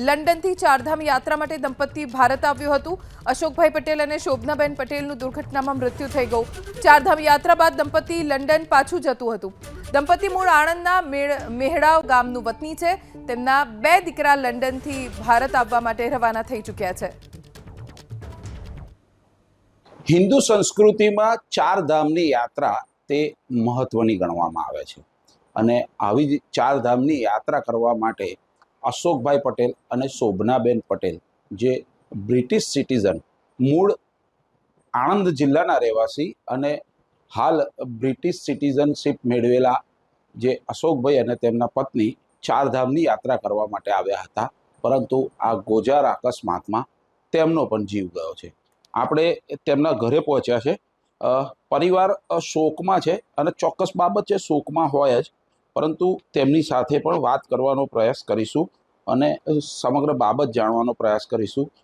લંડનથી ચારધામ યાત્રા માટે દંપતી ભારત આવ્યું હતું. અશોકભાઈ પટેલ અને શોભનાબેન પટેલનું દુર્ઘટનામાં મૃત્યુ થઈ ગયું. ચારધામ યાત્રા બાદ દંપતી લંડન પાછું જતું હતું. દંપતી મૂળ આણંદના મેહડાવ ગામનું વતની છે. તેમના બે દીકરા લંડનથી ભારત આવવા માટે રવાના થઈ ચૂક્યા છે. હિન્દુ સંસ્કૃતિમાં ચાર ધામની યાત્રા તે મહત્વની ગણવામાં આવે છે. અને આવી ચારધામની ચાર યાત્રા કરવા માટે અશોકભાઈ પટેલ અને શોભનાબેન પટેલ, જે બ્રિટિશ સિટીઝન, મૂળ આણંદ જિલ્લાના રહેવાસી અને હાલ બ્રિટિશ સિટીઝનશીપ મેળવેલા જે અશોકભાઈ અને તેમના પત્ની ચારધામની યાત્રા કરવા માટે આવ્યા હતા. પરંતુ આ ગોજાર અકસ્માતમાં તેમનો પણ જીવ ગયો છે. આપણે તેમના ઘરે પહોંચ્યા છે. પરિવાર શોકમાં છે અને ચોક્કસ બાબત છે, શોકમાં હોય જ. પરંતુ તેમની સાથે પણ વાત કરવાનો પ્રયાસ કરીશું અને સમગ્ર બાબત જાણવાનો પ્રયાસ કરીશું.